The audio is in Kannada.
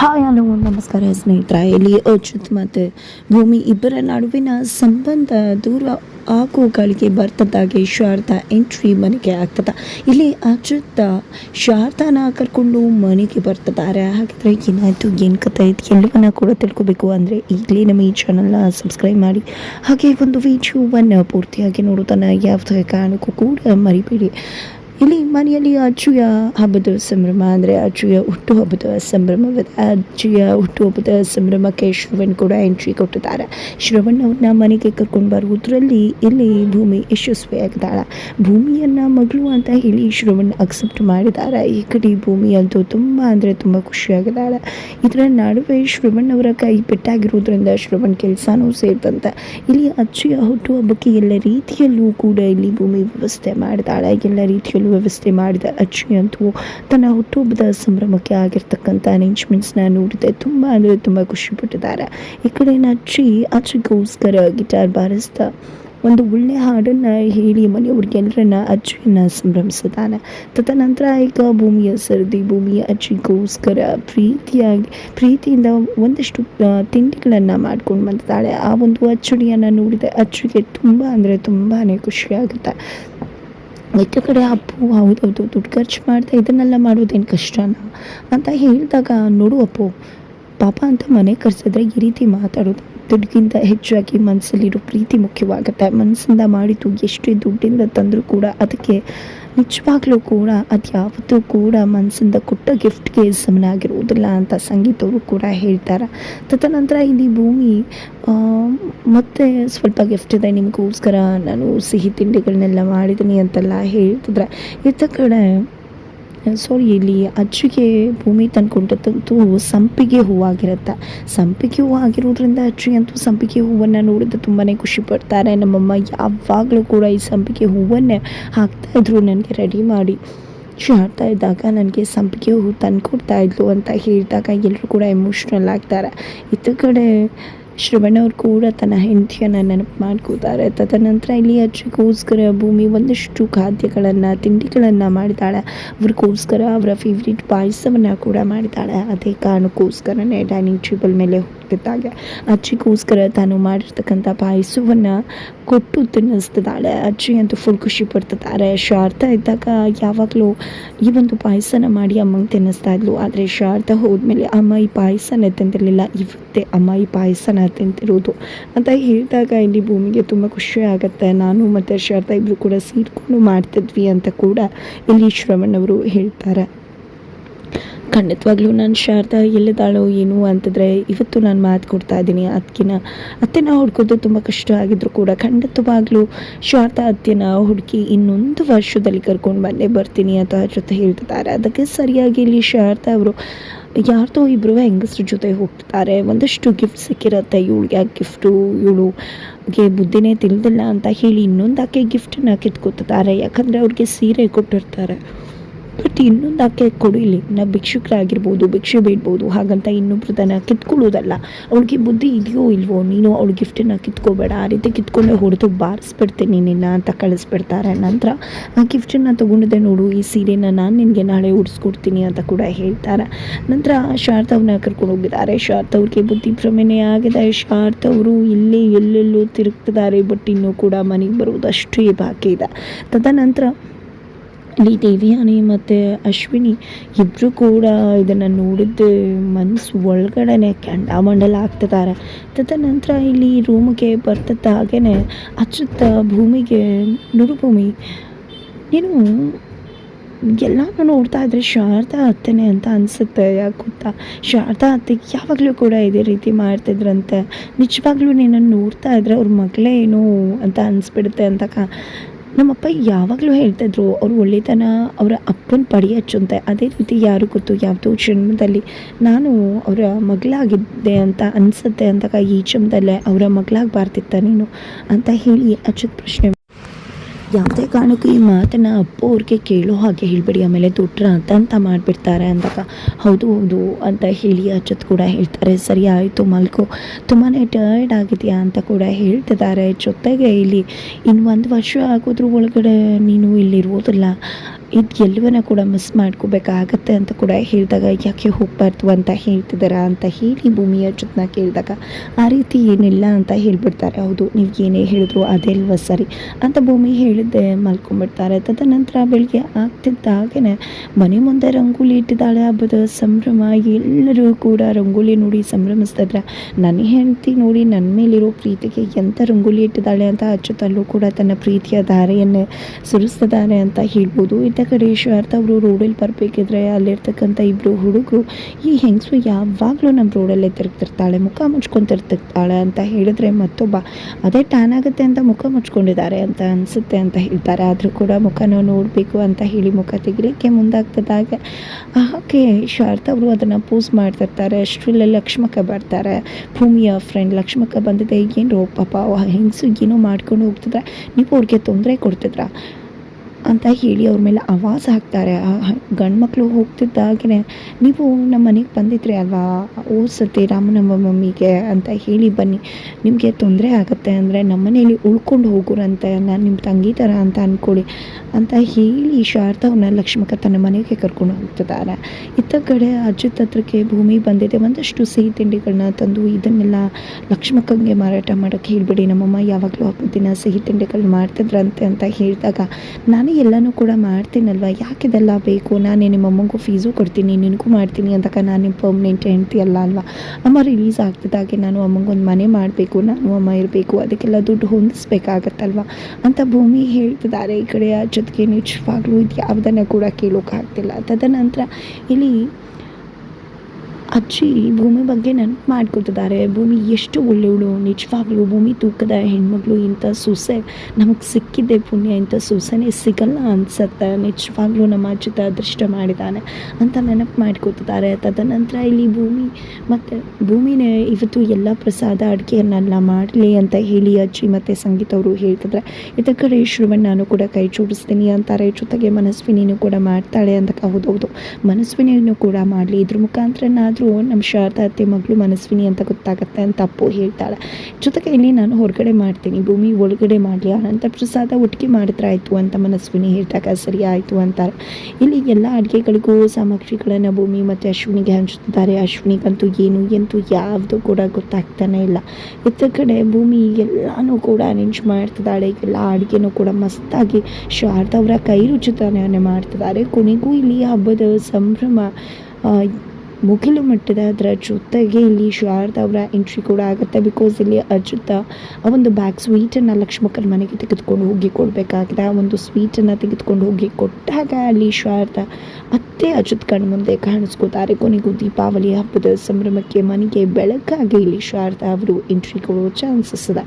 ಹಾಯ್ ಹಲೋ, ನಮಸ್ಕಾರ ಸ್ನೇಹಿತರ. ಇಲ್ಲಿ ಅಚ್ಯುತ್ ಮತ್ತು ಭೂಮಿ ಇಬ್ಬರ ನಡುವಿನ ಸಂಬಂಧ ದೂರ ಆಗುಗಳಿಗೆ ಬರ್ತದಾಗೆ ಶಾರದಾ ಎಂಟ್ರಿ ಮನೆಗೆ ಆಗ್ತದ. ಇಲ್ಲಿ ಅಚ್ಯುತ, ಶಾರದಾನ ಕರ್ಕೊಂಡು ಮನೆಗೆ ಬರ್ತಿದ್ದಾರೆ ಹಾಗಿದ್ರೆ ಏನಾಯಿತು, ಏನು ಕಥೆ ಇದು ಎಲ್ಲವನ್ನ ಕೂಡ ತಿಳ್ಕೊಬೇಕು. ಅಂದರೆ ಈಗಲೇ ನಮ್ಮ ಈ ಚಾನಲ್ನ ಸಬ್ಸ್ಕ್ರೈಬ್ ಮಾಡಿ. ಹಾಗೆ ಒಂದು ವಿಡಿಯೋವನ್ನು ಪೂರ್ತಿಯಾಗಿ ನೋಡೋದನ್ನು ಯಾವುದೇ ಕಾರಣಕ್ಕೂ ಕೂಡ ಮರಿಬೇಡಿ. ಇಲ್ಲಿ ಮನೆಯಲ್ಲಿ ಅಜ್ಜಿಯ ಹಬ್ಬದ ಸಂಭ್ರಮ ಅಂದರೆ ಅಜ್ಜಿಯ ಹುಟ್ಟುಹಬ್ಬದ ಸಂಭ್ರಮವಿದೆ ಅಜ್ಜಿಯ ಹುಟ್ಟುಹಬ್ಬದ ಸಂಭ್ರಮಕ್ಕೆ ಶ್ರವಣ್ ಕೂಡ ಎಂಟ್ರಿ ಕೊಟ್ಟಿದ್ದಾರೆ. ಶ್ರವಣ್ ಅವ್ರನ್ನ ಮನೆಗೆ ಕರ್ಕೊಂಡು ಬರುವುದರಲ್ಲಿ ಇಲ್ಲಿ ಭೂಮಿ ಯಶಸ್ವಿಯಾಗಿದ್ದಾಳೆ. ಭೂಮಿಯನ್ನ ಮಗಳು ಅಂತ ಹೇಳಿ ಶ್ರವಣ್ ಅಕ್ಸೆಪ್ಟ್ ಮಾಡಿದ್ದಾರೆ. ಈ ಕಡೆ ಭೂಮಿ ಅಂತೂ ತುಂಬ ಅಂದರೆ ತುಂಬ ಖುಷಿಯಾಗಿದ್ದಾಳೆ. ಇದರ ನಡುವೆ ಶ್ರವಣ್ ಅವರ ಕೈ ಪೆಟ್ಟಾಗಿರೋದ್ರಿಂದ ಶ್ರವಣ್ ಕೆಲಸನೂ ಸೇರಿದಂತೆ ಇಲ್ಲಿ ಅಜ್ಜಿಯ ಹುಟ್ಟುಹಬ್ಬಕ್ಕೆ ಎಲ್ಲ ರೀತಿಯಲ್ಲೂ ಕೂಡ ಇಲ್ಲಿ ಭೂಮಿ ವ್ಯವಸ್ಥೆ ಮಾಡಿದಾಳೆ ಎಲ್ಲ ರೀತಿಯಲ್ಲೂ ವ್ಯವಸ್ಥೆ ಮಾಡಿದ ಅಜ್ಜಿ ಅಂತೂ ತನ್ನ ಹುಟ್ಟುಹಬ್ಬದ ಸಂಭ್ರಮಕ್ಕೆ ಆಗಿರ್ತಕ್ಕಂಥ ಅರೇಂಜ್ಮೆಂಟ್ಸ್ನ ನೋಡಿದೆ. ತುಂಬ ಅಂದರೆ ತುಂಬ ಖುಷಿಪಟ್ಟಿದ್ದಾರೆ ಈ ಕಡೆ ಅಜ್ಜಿ ಅಜ್ಜಿಗೋಸ್ಕರ ಗಿಟಾರ್ ಬಾರಿಸ್ತಾ ಒಂದು ಒಳ್ಳೆಯ ಹಾಡನ್ನು ಹೇಳಿ ಮನೆಯವ್ರಿಗೆಲ್ಲರನ್ನ ಅಜ್ಜಿಯನ್ನು ಸಂಭ್ರಮಿಸಿದ್ದಾನೆ. ತದನಂತರ ಈಗ ಭೂಮಿಯ ಸರದಿ, ಭೂಮಿಯ ಅಜ್ಜಿಗೋಸ್ಕರ ಪ್ರೀತಿಯಾಗಿ, ಪ್ರೀತಿಯಿಂದ ಒಂದಷ್ಟು ತಿಂಡಿಗಳನ್ನು ಮಾಡ್ಕೊಂಡು ಬಂದಿದ್ದಾಳೆ. ಆ ಒಂದು ಅಚ್ಚುಡಿಯನ್ನು ನೋಡಿದೆ ಅಜ್ಜಿಗೆ ತುಂಬ ಅಂದರೆ ತುಂಬಾ ಖುಷಿಯಾಗುತ್ತೆ. ಇತ್ತ ಕಡೆ ಅಪ್ಪು ಹೌದೌದು ದುಡ್ಡು ಖರ್ಚು ಮಾಡ್ತಾ ಇದನ್ನೆಲ್ಲ ಮಾಡೋದೇನು ಕಷ್ಟನಾ? ಅಂತ ಹೇಳಿದಾಗ, ನೋಡು ಅಪ್ಪು, ಪಾಪ ಅಂತ ಮನೆ ಕರ್ಸಿದ್ರೆ ಈ ರೀತಿ ಮಾತಾಡೋದು ದುಡ್ಡಿಗಿಂತ ಹೆಚ್ಚಾಗಿ ಮನಸ್ಸಲ್ಲಿರೋ ಪ್ರೀತಿ ಮುಖ್ಯವಾಗುತ್ತೆ. ಮನಸ್ಸಿಂದ ಮಾಡಿದ್ದು ಎಷ್ಟೇ ದುಡ್ಡಿಂದ ತಂದರೂ ಕೂಡ ಅದಕ್ಕೆ ನಿಜವಾಗ್ಲೂ ಕೂಡ ಅದು ಯಾವತ್ತೂ ಕೂಡ ಮನಸ್ಸಿಂದ ಕೊಟ್ಟ ಗಿಫ್ಟ್ಗೆ ಸಮನಾಗಿರುವುದಿಲ್ಲ ಅಂತ ಸಂಗೀತವರು ಕೂಡ ಹೇಳ್ತಾರೆ. ತದನಂತರ ಇಲ್ಲಿ ಭೂಮಿ ಮತ್ತೆ ಸ್ವಲ್ಪ ಗಿಫ್ಟ್ ಇದೆ, ನಿಮಗೋಸ್ಕರ ನಾನು ಸಿಹಿ ತಿಂಡಿಗಳನ್ನೆಲ್ಲ ಮಾಡಿದ್ದೀನಿ ಅಂತೆಲ್ಲ ಹೇಳ್ತಿದ್ರೆ ಇತ್ತ ಕಡೆ ಸಾರಿ ಇಲ್ಲಿ ಅಜ್ಜಿಗೆ ಭೂಮಿ ತಂದ್ಕೊಂಡಂತೂ ಸಂಪಿಗೆ ಹೂವಾಗಿರುತ್ತೆ ಸಂಪಿಗೆ ಹೂವು ಆಗಿರೋದ್ರಿಂದ ಅಜ್ಜಿ ಅಂತೂ ಸಂಪಿಗೆ ಹೂವನ್ನು ನೋಡಿದ್ರೆ ತುಂಬಾ ಖುಷಿ ಪಡ್ತಾರೆ. ನಮ್ಮಮ್ಮ ಯಾವಾಗಲೂ ಕೂಡ ಈ ಸಂಪಿಗೆ ಹೂವನ್ನೇ ಹಾಕ್ತಾ ಇದ್ರು, ನನಗೆ ರೆಡಿ ಮಾಡಿ ಶಾಡ್ತಾ ಇದ್ದಾಗ ನನಗೆ ಸಂಪಿಗೆ ಹೂವು ತಂದು ಇದ್ಲು ಅಂತ ಹೇಳಿದಾಗ ಎಲ್ಲರೂ ಕೂಡ ಎಮೋಷ್ನಲ್ ಆಗ್ತಾರೆ. ಇತ್ತ ಕಡೆ ಶ್ರವಣ ಅವ್ರು ಕೂಡ ತನ್ನ ಹೆಂಡತಿಯನ್ನು ನೆನಪು ಮಾಡ್ಕೋತಾರೆ. ತದನಂತರ ಇಲ್ಲಿ ಅಜ್ಜಿಗೋಸ್ಕರ ಭೂಮಿ ಒಂದಷ್ಟು ಖಾದ್ಯಗಳನ್ನು, ತಿಂಡಿಗಳನ್ನು ಮಾಡಿದ್ದಾಳೆ. ಅವ್ರಿಗೋಸ್ಕರ ಅವರ ಫೇವ್ರೆಟ್ ಪಾಯಸವನ್ನು ಕೂಡ ಮಾಡಿದ್ದಾಳೆ. ಅದೇ ಕಾರಣಕ್ಕೋಸ್ಕರನೇ ಡೈನಿಂಗ್ ಟೇಬಲ್ ಮೇಲೆ ಹೋಗ್ತಿದ್ದಾಗೆ ಅಜ್ಜಿಗೋಸ್ಕರ ತಾನು ಮಾಡಿರ್ತಕ್ಕಂಥ ಪಾಯಸವನ್ನು ಕೊಟ್ಟು ತಿನ್ನಿಸ್ತಿದ್ದಾಳೆ. ಅಜ್ಜಿ ಅಂತೂ ಫುಲ್ ಖುಷಿ ಪಡ್ತಿದ್ದಾರೆ. ಶಾರದಾ ಇದ್ದಾಗ ಯಾವಾಗಲೂ ಈ ಒಂದು ಪಾಯಸನ ಮಾಡಿ ಅಮ್ಮಂಗೆ ತಿನ್ನಿಸ್ತಾ ಇದ್ಲು. ಆದರೆ ಶಾರದಾ ಹೋದ್ಮೇಲೆ ಅಮ್ಮ ಈ ಪಾಯಸನ ತಿಂತಿರಲಿಲ್ಲ ಇವತ್ತೇ ಅಮ್ಮ ಈ ಪಾಯಸನ ತಿಂತಿರೋದು ಅಂತ ಹೇಳಿದಾಗ ಇಲ್ಲಿ ಭೂಮಿಗೆ ತುಂಬ ಖುಷಿ ಆಗುತ್ತೆ. ನಾನು ಮತ್ತು ಶಾರದಾ ಇಬ್ಬರು ಕೂಡ ಸೀರ್ಕೊಂಡು ಮಾಡ್ತಿದ್ವಿ ಅಂತ ಕೂಡ ಇಲ್ಲಿ ಶ್ರವಣ್ ಅವರು ಹೇಳ್ತಾರೆ. ಖಂಡಿತವಾಗ್ಲೂ ನಾನು ಶಾರದಾ ಎಲ್ಲಿದ್ದಾಳೋ ಏನು ಅಂತಂದರೆ ಇವತ್ತು ನಾನು ಮಾತು ಕೊಡ್ತಾ ಇದ್ದೀನಿ ಅದಕ್ಕಿನ ಅತ್ತೆನ ಹುಡ್ಕೋದು ತುಂಬ ಕಷ್ಟ ಆಗಿದ್ರು ಕೂಡ. ಖಂಡಿತವಾಗ್ಲೂ ಶಾರದಾ ಅತ್ತೆನ ಹುಡುಕಿ ಇನ್ನೊಂದು ವರ್ಷದಲ್ಲಿ ಕರ್ಕೊಂಡು ಬಂದೇ ಬರ್ತೀನಿ ಅಂತ ಜೊತೆ ಹೇಳ್ತಿದ್ದಾರೆ. ಅದಕ್ಕೆ ಸರಿಯಾಗಿ ಇಲ್ಲಿ ಶಾರದಾ ಅವರು ಯಾರ್ದೋ ಇಬ್ಬರು ಹೆಂಗಸ್ರ ಜೊತೆ ಹೋಗ್ತಿದ್ದಾರೆ. ಒಂದಷ್ಟು ಗಿಫ್ಟ್ ಸಿಕ್ಕಿರತ್ತೆ. ಇವಳಿಗೆ ಆ ಗಿಫ್ಟು ಇವಳುಗೆ ಬುದ್ಧಿನೇ ತಿಳಿದಿಲ್ಲ ಅಂತ ಹೇಳಿ ಇನ್ನೊಂದು ಆಕೆ ಗಿಫ್ಟನ್ನು ಕಿತ್ಕೋತಿದ್ದಾರೆ. ಯಾಕಂದರೆ ಅವ್ರಿಗೆ ಸೀರೆ ಕೊಟ್ಟಿರ್ತಾರೆ. ಬಟ್ ಇನ್ನೊಂದು ಆಕೆ ಕೊಡಿಲಿ ನಾವು ಭಿಕ್ಷುಕರಾಗಿರ್ಬೋದು, ಭಿಕ್ಷೆ ಬೇಡ್ಬೋದು, ಹಾಗಂತ ಇನ್ನೊಬ್ರದನ್ನ ಕಿತ್ಕೊಳ್ಳೋದಲ್ಲ. ಅವಳಿಗೆ ಬುದ್ಧಿ ಇದೆಯೋ ಇಲ್ವೋ ನೀನು ಅವಳ ಗಿಫ್ಟನ್ನು ಕಿತ್ಕೋಬೇಡ. ಆ ರೀತಿ ಕಿತ್ಕೊಂಡೆ ಹೊಡೆದು ಬಾರಿಸ್ಬಿಡ್ತೀನಿ ನಿನ್ನ ಅಂತ ಕಳಿಸ್ಬಿಡ್ತಾರೆ. ನಂತರ ಆ ಗಿಫ್ಟನ್ನು ತೊಗೊಂಡಿದ್ದೆ ನೋಡು, ಈ ಸೀರೆನ ನಾನು ನಿನಗೆ ನಾಳೆ ಉಡಿಸ್ಕೊಡ್ತೀನಿ ಅಂತ ಕೂಡ ಹೇಳ್ತಾರೆ. ನಂತರ ಶಾರದವ್ರನ್ನ ಕರ್ಕೊಂಡು ಹೋಗಿದ್ದಾರೆ. ಶಾರದವ್ರಿಗೆ ಬುದ್ಧಿ ಭ್ರಮೆನೇ ಆಗಿದೆ. ಶಾರದವರು ಇಲ್ಲೇ ಎಲ್ಲೆಲ್ಲೋ ತಿರುಗ್ತಿದ್ದಾರೆ, ಬಟ್ ಇನ್ನೂ ಕೂಡ ಮನೆಗೆ ಬರೋದು ಅಷ್ಟೇ ಬಾಕಿ ಇದೆ. ತದನಂತರ ಇಲ್ಲಿ ದೇವಿಯಾನಿ ಮತ್ತು ಅಶ್ವಿನಿ ಇಬ್ಬರು ಕೂಡ ಇದನ್ನು ನೋಡಿದ್ದು ಮನಸ್ಸು ಒಳಗಡೆನೆ ಕೆಂಡಾಮಂಡಲ ಆಗ್ತಿದ್ದಾರೆ. ತದನಂತರ ಇಲ್ಲಿ ರೂಮಿಗೆ ಬರ್ತದ ಹಾಗೇ ಅಚ್ಚುತ್ತ ಭೂಮಿಗೆ ನುರುಭೂಮಿ ನೀನು ಎಲ್ಲನೂ ನೋಡ್ತಾ ಇದ್ರೆ ಶಾರದಾ ಅತ್ತೆನೆ ಅಂತ ಅನಿಸುತ್ತೆ, ಯಾಕೆ ಗೊತ್ತಾ? ಶಾರದಾ ಅತ್ತೆ ಯಾವಾಗಲೂ ಕೂಡ ಇದೇ ರೀತಿ ಮಾಡ್ತಿದ್ರಂತೆ. ನಿಜವಾಗ್ಲೂ ನಿನ್ನನ್ನು ನೋಡ್ತಾ ಇದ್ರೆ ಅವ್ರ ಮಗಳೇ ಏನು ಅಂತ ಅನಿಸ್ಬಿಡುತ್ತೆ ಅಂತ ಕಾ ನಮ್ಮಪ್ಪ ಯಾವಾಗಲೂ ಹೇಳ್ತಾಯಿದ್ರು ಅವ್ರು ಒಳ್ಳೆತನ ಅವರ ಅಪ್ಪನ ಪಡಿ ಅಂತ. ಅದೇ ರೀತಿ ಯಾರು ಗೊತ್ತು, ಯಾವುದೋ ಜನ್ಮದಲ್ಲಿ ನಾನು ಅವರ ಮಗಳಾಗಿದ್ದೆ ಅಂತ ಅನಿಸುತ್ತೆ ಅಂತ ಈ ಜನ್ಮದಲ್ಲೇ ಅವರ ಮಗಳಾಗಬಾರ್ದಿತ್ತ ನೀನು ಅಂತ ಹೇಳಿ ಅಚ್ಚುತ್ ಪ್ರಶ್ನೆ ಯಾವುದೇ ಕಾರಣಕ್ಕೂ ಈ ಮಾತನ್ನು ಅಪ್ಪು ಅವ್ರಿಗೆ ಕೇಳೋ ಹಾಗೆ ಹೇಳಬೇಡಿ, ಆಮೇಲೆ ದೊಡ್ಡ ಅಂತ ಅಂತ ಮಾಡಿಬಿಡ್ತಾರೆ ಅಂದಾಗ. ಹೌದು ಹೌದು ಅಂತ ಹೇಳಿ ಅಚ್ಚತ್ ಕೂಡ ಹೇಳ್ತಾರೆ, ಸರಿ ಆಯಿತು ಮಲ್ಕೋ ತುಂಬಾ ಟಯರ್ಡ್ ಆಗಿದೆಯಾ ಅಂತ ಕೂಡ ಹೇಳ್ತಿದ್ದಾರೆ. ಜೊತೆಗೆ ಇಲ್ಲಿ ಇನ್ನು ಒಂದು ವರ್ಷ ಆಗೋದ್ರ ಒಳಗಡೆ ನೀನು ಇಲ್ಲಿರುವುದಿಲ್ಲ ಇದು ಎಲ್ಲವನ್ನ ಕೂಡ ಮಿಸ್ ಮಾಡ್ಕೋಬೇಕಾಗತ್ತೆ ಅಂತ ಕೂಡ ಹೇಳಿದಾಗ, ಯಾಕೆ ಹೋಗ್ಬಾರ್ದು ಅಂತ ಹೇಳ್ತಿದ್ದಾರಾ ಅಂತ ಹೇಳಿ ಭೂಮಿಯ ಜೊತೆನ ಕೇಳಿದಾಗ, ಆ ರೀತಿ ಏನಿಲ್ಲ ಅಂತ ಹೇಳ್ಬಿಡ್ತಾರೆ. ಹೌದು, ನೀವು ಏನೇ ಹೇಳಿದ್ರು ಅದೆಲ್ವ ಸರಿ ಅಂತ ಭೂಮಿ ಹೇಳಿದ್ದೆ ಮಲ್ಕೊಂಡ್ಬಿಡ್ತಾರೆ. ತದನಂತರ ಬೆಳಿಗ್ಗೆ ಆಗ್ತಿದ್ದಾಗೇ ಮನೆ ಮುಂದೆ ರಂಗೋಲಿ ಇಟ್ಟಿದ್ದಾಳೆ ಹಬ್ಬದ ಸಂಭ್ರಮ. ಎಲ್ಲರೂ ಕೂಡ ರಂಗೋಲಿ ನೋಡಿ ಸಂಭ್ರಮಿಸ್ತಿದ್ರೆ ನನ್ನ ಹೆಂಡತಿ ನೋಡಿ ನನ್ನ ಮೇಲಿರೋ ಪ್ರೀತಿಗೆ ಎಂಥ ರಂಗೋಲಿ ಇಟ್ಟಿದ್ದಾಳೆ ಅಂತ ಅಚ್ಚುತ್ತಲ್ಲೂ ಕೂಡ ತನ್ನ ಪ್ರೀತಿಯ ಧಾರೆಯನ್ನು ಸುರಿಸ್ತಿದ್ದಾರೆ ಅಂತ ಹೇಳ್ಬೋದು. ಇತ್ತ ಕಡೆ ಅವರು ರೋಡಲ್ಲಿ ಬರಬೇಕಿದ್ರೆ ಅಲ್ಲಿರ್ತಕ್ಕಂಥ ಇಬ್ಬರು ಹುಡುಗರು, ಈ ಹೆಂಗಸು ಯಾವಾಗಲೂ ನಮ್ಮ ರೋಡಲ್ಲೇ ತಿರುಗ್ತಿರ್ತಾಳೆ, ಮುಖ ಮುಚ್ಕೊತಿರ್ತಿರ್ತಾಳೆ ಅಂತ ಹೇಳಿದ್ರೆ ಮತ್ತೊಬ್ಬ, ಅದೇ ಟ್ಯಾನ್ ಆಗುತ್ತೆ ಅಂತ ಮುಖ ಮುಚ್ಕೊಂಡಿದ್ದಾರೆ ಅಂತ ಅನಿಸುತ್ತೆ ಅಂತ ಹೇಳ್ತಾರೆ. ಆದರೂ ಕೂಡ ಮುಖನ ನೋಡಬೇಕು ಅಂತ ಹೇಳಿ ಮುಖ ತೆಗಿಲಿಕ್ಕೆ ಮುಂದಾಗ್ತದಾಗ. ಹಾಗೆ ಶಾರದಾ ಅವರು ಅದನ್ನು ಪೋಸ್ ಮಾಡ್ತಿರ್ತಾರೆ, ಅಷ್ಟರಲ್ಲಿ ಲಕ್ಷ್ಮಕ್ಕ ಬರ್ತಾರೆ. ಭೂಮಿಯ ಫ್ರೆಂಡ್ ಲಕ್ಷ್ಮಕ್ಕ ಬಂದಿದೆ ಏನು ಪಾಪ ಹೆಂಗಸು ಏನೋ ಮಾಡ್ಕೊಂಡು ಹೋಗ್ತಿದ್ರೆ, ನೀವು ಅವ್ರಿಗೆ ತೊಂದರೆ ಕೊಡ್ತಿದ್ರ? ಅಂತ ಹೇಳಿ ಅವ್ರ ಮೇಲೆ ಆವಾಜ್ ಹಾಕ್ತಾರೆ. ಗಂಡು ಮಕ್ಕಳು ಹೋಗ್ತಿದ್ದಾಗೇ ನೀವು ನಮ್ಮ ಮನೆಗೆ ಬಂದಿದ್ರಿ ಅಲ್ವಾ? ಓ ಸತಿ ಮಮ್ಮಿಗೆ ಅಂತ ಹೇಳಿ ಬನ್ನಿ. ನಿಮಗೆ ತೊಂದರೆ ಆಗುತ್ತೆ ಅಂದರೆ ನಮ್ಮ ಮನೇಲಿ ಉಳ್ಕೊಂಡು ಹೋಗೋರಂತೆ, ನಾನು ನಿಮ್ಮ ತಂಗಿ ಥರ ಅಂತ ಅಂದ್ಕೊಳ್ಳಿ ಅಂತ ಹೇಳಿ ಶಾರದವ್ರನ್ನ ಲಕ್ಷ್ಮಕ್ಕ ತನ್ನ ಮನೆಗೆ ಕರ್ಕೊಂಡು ಹೋಗ್ತಿದ್ದಾರೆ. ಇತ್ತ ಕಡೆ ಅಜ್ಜಿತ್ ಹತ್ರಕ್ಕೆ ಭೂಮಿ ಬಂದಿದೆ. ಒಂದಷ್ಟು ಸಿಹಿ ತಿಂಡಿಗಳನ್ನ ತಂದು ಇದನ್ನೆಲ್ಲ ಲಕ್ಷ್ಮಕ್ಕಂಗೆ ಮಾರಾಟ ಮಾಡೋಕ್ಕೆ ಹೇಳಿಬಿಡಿ. ನಮ್ಮಮ್ಮ ಯಾವಾಗಲೂ ಹಬ್ಬದ ದಿನ ಸಿಹಿ ತಿಂಡಿಗಳು ಮಾಡ್ತಿದ್ರಂತೆ ಅಂತ ಹೇಳಿದಾಗ ನಾನೇ ಎಲ್ಲನೂ ಕೂಡ ಮಾಡ್ತೀನಲ್ವ? ಯಾಕಿದೆಲ್ಲ ಬೇಕು? ನಾನೇ ನಿಮ್ಮ ಅಮ್ಮಂಗೂ ಫೀಸು ಕೊಡ್ತೀನಿ, ನಿನಗೂ ಮಾಡ್ತೀನಿ ಅಂತಕ್ಕ ನಾನು ನಿಮ್ಮ ಪರ್ಮನೆಂಟ್ ಹೆಂಡ್ತಿ ಅಲ್ಲ ಅಲ್ವಾ? ಅಮ್ಮ ರಿಲೀಸ್ ಆಗ್ತಿದ್ದಾಗೆ ನಾನು ಅಮ್ಮಂಗೊಂದು ಮನೆ ಮಾಡಬೇಕು, ನಾನು ಅಮ್ಮ ಇರಬೇಕು, ಅದಕ್ಕೆಲ್ಲ ದುಡ್ಡು ಹೊಂದಿಸ್ಬೇಕಾಗತ್ತಲ್ವ? ಅಂತ ಭೂಮಿ ಹೇಳ್ತಿದ್ದಾರೆ. ಈ ಕಡೆ ಜೊತೆಗೆ ನಿಜವಾಗ್ಲೂ ಇದು ಯಾವುದನ್ನು ಕೂಡ ಕೇಳೋಕ್ಕಾಗ್ತಿಲ್ಲ. ತದನಂತರ ಇಲ್ಲಿ ಅಜ್ಜಿ ಭೂಮಿ ಬಗ್ಗೆ ನೆನಪು ಮಾಡ್ಕೊತಿದ್ದಾರೆ. ಭೂಮಿ ಎಷ್ಟು ಒಳ್ಳೆಯವಳು. ನಿಜವಾಗ್ಲೂ ಭೂಮಿ ತೂಕದ ಹೆಣ್ಮಗಳು ಇಂಥ ಸೊಸೆ ನಮಗೆ ಸಿಕ್ಕಿದ್ದೆ ಪುಣ್ಯ. ಇಂಥ ಸೊಸೆನೇ ಸಿಗಲ್ಲ ಅನ್ಸತ್ತೆ. ನಿಜವಾಗ್ಲೂ ನಮ್ಮ ಅಜ್ಜಿತ ಅದೃಷ್ಟ ಮಾಡಿದ್ದಾನೆ ಅಂತ ನೆನಪು ಮಾಡ್ಕೊತಿದ್ದಾರೆ. ತದನಂತರ ಇಲ್ಲಿ ಭೂಮಿ ಮತ್ತು ಭೂಮಿನೇ ಇವತ್ತು ಎಲ್ಲ ಪ್ರಸಾದ ಅಡುಗೆಯನ್ನೆಲ್ಲ ಮಾಡಲಿ ಅಂತ ಹೇಳಿ ಅಜ್ಜಿ ಮತ್ತು ಸಂಗೀತ ಅವರು ಹೇಳ್ತಿದ್ರೆ ಇದ ಕಡೆ ಶ್ರವಣ್ ನಾನು ಕೂಡ ಕೈ ಜೋಡಿಸ್ತೀನಿ ಅಂತಾರೆ. ಜೊತೆಗೆ ಮನಸ್ವಿನಿನೂ ಕೂಡ ಮಾಡ್ತಾಳೆ ಅಂತ ಹೌದೌದು. ಮನಸ್ವಿನಿನೂ ಕೂಡ ಮಾಡಲಿ. ಇದ್ರ ಮುಖಾಂತರನಾದರೂ ನಮ್ಮ ಶಾರದಾ ಅತ್ತೆ ಮಗಳು ಮನಸ್ವಿನಿ ಅಂತ ಗೊತ್ತಾಗತ್ತೆ ಅಂತ ಅಪ್ಪು ಹೇಳ್ತಾಳೆ. ಜೊತೆಗೆ ಇಲ್ಲಿ ನಾನು ಹೊರಗಡೆ ಮಾಡ್ತೀನಿ. ಭೂಮಿ ಒಳಗಡೆ ಮಾಡಲಿ. ಅನಂತ ಪ್ರಸಾದ ಒಟ್ಟಿಗೆ ಮಾಡಿದ್ರೆ ಅಂತ ಮನಸ್ವಿನಿ ಹೇಳಿದಾಗ ಸರಿ ಆಯಿತು ಅಂತಾರೆ. ಇಲ್ಲಿ ಎಲ್ಲ ಅಡುಗೆಗಳಿಗೂ ಸಾಮಗ್ರಿಗಳನ್ನು ಭೂಮಿ ಮತ್ತು ಅಶ್ವಿನಿಗೆ ಹಂಚುತ್ತಿದ್ದಾರೆ ಅಶ್ವಿನಿಗಂತೂ ಏನು, ಎಂತೂ ಯಾವುದು ಕೂಡ ಗೊತ್ತಾಗ್ತಾನೆ ಇಲ್ಲ. ಇತ್ತ ಕಡೆ ಭೂಮಿ ಎಲ್ಲನೂ ಕೂಡ ಅರೇಂಜ್ ಮಾಡ್ತಿದ್ದಾಳೆ. ಎಲ್ಲ ಅಡುಗೆನೂ ಕೂಡ ಮಸ್ತಾಗಿ ಶಾರದಾ ಅವರ ಕೈ ರುಚಿತನೇ ಮಾಡ್ತಿದ್ದಾರೆ. ಕೊನೆಗೂ ಇಲ್ಲಿ ಹಬ್ಬದ ಸಂಭ್ರಮ ಮುಗಿಲು ಮಟ್ಟದ ಅದರ ಜೊತೆಗೆ ಇಲ್ಲಿ ಶಾರದಾ ಅವರ ಎಂಟ್ರಿ ಕೂಡ ಆಗುತ್ತೆ. ಬಿಕಾಸ್ ಇಲ್ಲಿ ಅಜಿತ ಆ ಒಂದು ಬ್ಯಾಗ್ ಸ್ವೀಟನ್ನು ಲಕ್ಷ್ಮಕ್ಕನ ಮನೆಗೆ ತೆಗೆದುಕೊಂಡು ಹೋಗಿ ಕೊಡಬೇಕಾಗಿದೆ. ಆ ಒಂದು ಸ್ವೀಟನ್ನು ತೆಗೆದುಕೊಂಡು ಹೋಗಿ ಕೊಟ್ಟಾಗ ಅಲ್ಲಿ ಶಾರದಾ ಮತ್ತೆ ಅಜಿತ್ ಕಣ್ಣು ಮುಂದೆ ಕಾಣಿಸ್ಕೋತಾರೆ. ಕೊನೆಗೂ ದೀಪಾವಳಿ ಹಬ್ಬದ ಸಂಭ್ರಮಕ್ಕೆ ಮನೆಗೆ ಬೆಳಕಾಗಿ ಇಲ್ಲಿ ಶಾರದಾ ಅವರು ಎಂಟ್ರಿ ಕೊಡೋ ಚಾನ್ಸಸ್ ಇದೆ.